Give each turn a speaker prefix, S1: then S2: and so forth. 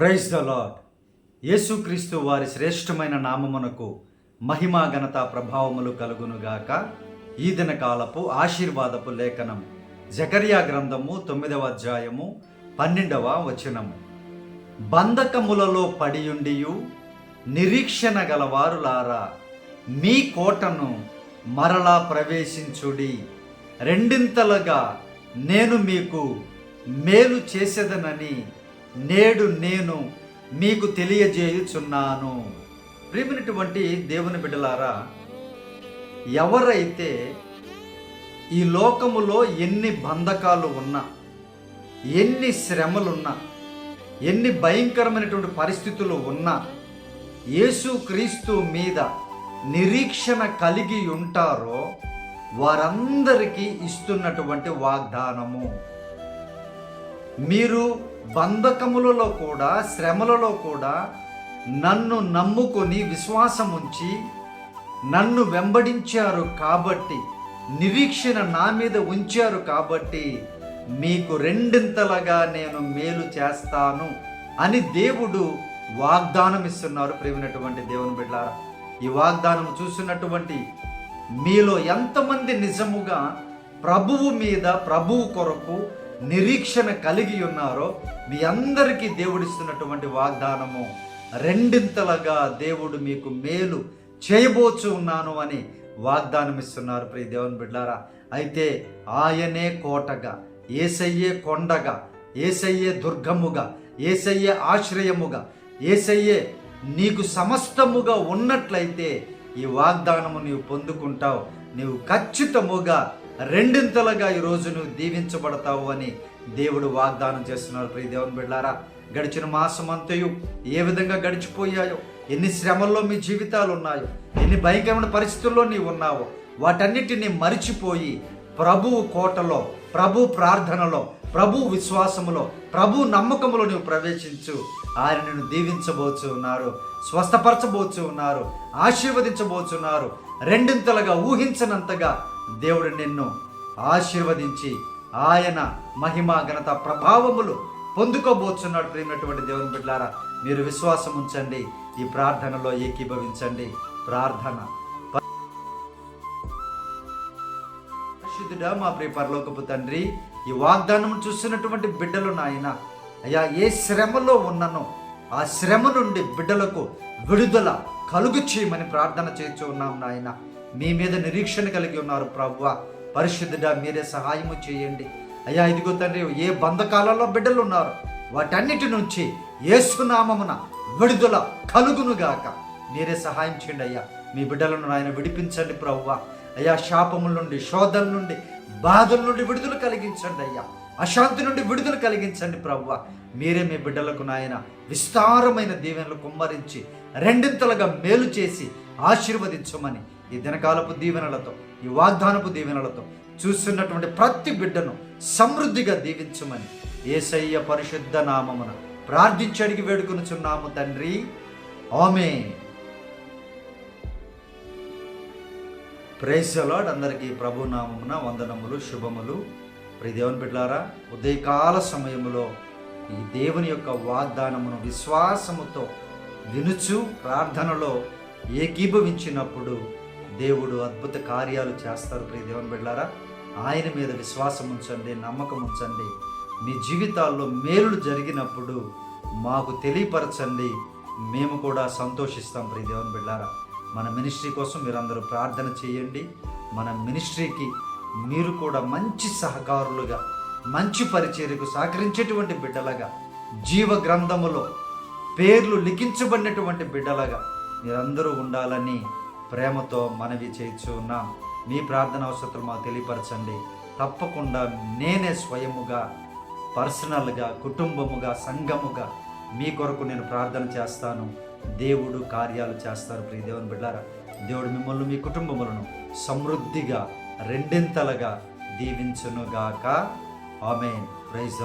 S1: Praise the lord యేసుక్రీస్తు వారి శ్రేష్టమైన నామమునకు మహిమా ఘనత ప్రభావములు కలుగునుగాక ఈ దిన కాలపు ఆశీర్వాదపు లేఖనం జకరియా గ్రంథము తొమ్మిదవ అధ్యాయము పన్నెండవ వచనము. బంధకములలో పడియుండియు నిరీక్షణ గలవారులారా మీ కోటను మరలా ప్రవేశించుడి. రెండింతలుగా నేను మీకు మేలు చేసేదనని నేడు నేను మీకు తెలియజేయుచున్నాను. ప్రిమినటువంటి దేవుని బిడ్డలారా ఎవరైతే ఈ లోకములో ఎన్ని బంధకాలు ఉన్నా ఎన్ని శ్రమలున్నా ఎన్ని భయంకరమైనటువంటి పరిస్థితులు ఉన్నా యేసుక్రీస్తు మీద నిరీక్షణ కలిగి ఉంటారో వారందరికీ ఇస్తున్నటువంటి వాగ్దానము. మీరు బంధకములలో కూడా శ్రమలలో కూడా నన్ను నమ్ముకొని విశ్వాసం ఉంచి నన్ను వెంబడించారు కాబట్టి నిరీక్షణ నా మీద ఉంచారు కాబట్టి మీకు రెండింతలుగా నేను మేలు చేస్తాను అని దేవుడు వాగ్దానం ఇస్తున్నారు ప్రేమినటువంటి దేవుని బిడ్డారా. ఈ వాగ్దానం చూసినటువంటి మీలో ఎంతమంది నిజముగా ప్రభువు మీద ప్రభువు కొరకు నిరీక్షణ కలిగి ఉన్నారో మీ అందరికీ దేవుడిస్తున్నటువంటి వాగ్దానము. రెండింతలుగా దేవుడు మీకు మేలు చేయబోచు ఉన్నాను అని వాగ్దానం ఇస్తున్నారు ప్రియ దేవుని బిడ్డారా అయితే ఆయనే కోటగా ఏసయ్యే కొండగా ఏసయ్యే దుర్గముగా ఏసయ్యే ఆశ్రయముగా ఏసయ్యే నీకు సమస్తముగా ఉన్నట్లయితే ఈ వాగ్దానము నీవు పొందుకుంటావు. నీవు ఖచ్చితముగా రెండింతలుగా ఈరోజు నువ్వు దీవించబడతావు అని దేవుడు వాగ్దానం చేస్తున్నారు ప్రియ దేవుని బిడ్డారా గడిచిన మాసం అంతయు ఏ విధంగా గడిచిపోయాయో ఎన్ని శ్రమల్లో మీ జీవితాలు ఉన్నాయో ఎన్ని భయంకరమైన పరిస్థితుల్లో నీవు ఉన్నావో వాటన్నిటిని మరిచిపోయి ప్రభువు కోటలో ప్రభు ప్రార్థనలో ప్రభు విశ్వాసములో ప్రభు నమ్మకములో నువ్వు ప్రవేశించు. ఆయన నిన్ను దీవించబోచు ఉన్నారు స్వస్థపరచబోచు ఉన్నారు ఆశీర్వదించబోచున్నారు. రెండింతలుగా ఊహించనంతగా దేవుడు నిన్ను ఆశీర్వదించి ఆయన మహిమ ఘనత ప్రభావములు పొందుకోబోతున్నాడు ప్రేమినటువంటి దేవుని బిడ్డారా మీరు విశ్వాసం ఉంచండి ఈ ప్రార్థనలో ఏకీభవించండి. ప్రార్థన. పరిశుద్ధుడా మా ప్రియ పరలోకపు తండ్రి ఈ వాగ్దానం చూస్తున్నటువంటి బిడ్డలు నాయన. అయ్యా ఏ శ్రమలో ఉన్ననో ఆ శ్రమ నుండి బిడ్డలకు విడుదల కలుగు చేయమని ప్రార్థన చేస్తూ ఉన్నాం నాయన. మీ మీద నిరీక్షణ కలిగి ఉన్నారు ప్రభువ. పరిశుద్ధుడా మీరే సహాయము చేయండి. అయ్యా ఇదిగో తండ్రి ఏ బంధకాలలో బిడ్డలు ఉన్నారు వాటన్నిటి నుంచి ఏసునామమున విడుదల కలుగునుగాక మీరే సహాయం చేయండి అయ్యా. మీ బిడ్డలను నాయన విడిపించండి ప్రభువ. అయ్యా శాపముల నుండి శోధల నుండి బాధల నుండి విడుదల కలిగించండి అయ్యా. అశాంతి నుండి విడుదల కలిగించండి ప్రభువ మీరే మీ బిడ్డలకు నాయన విస్తారమైన దీవెనలు కుమ్మరించి రెండింతలుగా మేలు చేసి ఆశీర్వదించమని ఈ దినకాలపు దీవెనలతో ఈ వాగ్దానపు దీవెనలతో చూస్తున్నటువంటి ప్రతి బిడ్డను సమృద్ధిగా దీవించమని ఏసయ్య పరిశుద్ధ నామమున ప్రార్థించి అడిగి వేడుకొనుచున్నాము తండ్రి. ఆమె ప్రైజ్ అలాడ్ అందరికీ ప్రభు నామమున వందనములు శుభములు. ప్రియ దేవుని బిడ్డలారా ఉదయకాల సమయంలో ఈ దేవుని యొక్క వాగ్దానమును విశ్వాసముతో వినుచు ప్రార్థనలో ఏకీభవించినప్పుడు దేవుడు అద్భుత కార్యాలు చేస్తారు ప్రియ దేవుని బిడ్డారా ఆయన మీద విశ్వాసం ఉంచండి నమ్మకం ఉంచండి. మీ జీవితాల్లో మేలులు జరిగినప్పుడు మాకు తెలియపరచండి. మేము కూడా సంతోషిస్తాం ప్రియ దేవుని బిడ్డారా మన మినిస్ట్రీ కోసం మీరందరూ ప్రార్థన చేయండి. మన మినిస్ట్రీకి మీరు కూడా మంచి సహకారులుగా మంచి పరిచర్యకు సహకరించేటువంటి బిడ్డలగా జీవ గ్రంథములో పేర్లు లిఖించబడినటువంటి బిడ్డలగా మీరందరూ ఉండాలని ప్రేమతో మనవి చేయించు ఉన్నాం. మీ ప్రార్థన అవసరతలు మాకు తెలియపరచండి. తప్పకుండా నేనే స్వయముగా పర్సనల్గా కుటుంబముగా సంఘముగా మీ కొరకు నేను ప్రార్థన చేస్తాను. దేవుడు కార్యాలు చేస్తారు ప్రియ దేవుని బిడ్డారా. దేవుడు మిమ్మల్ని మీ కుటుంబములను సమృద్ధిగా రెండింతలుగా దీవించునుగాక. ఆమెన్. Praise the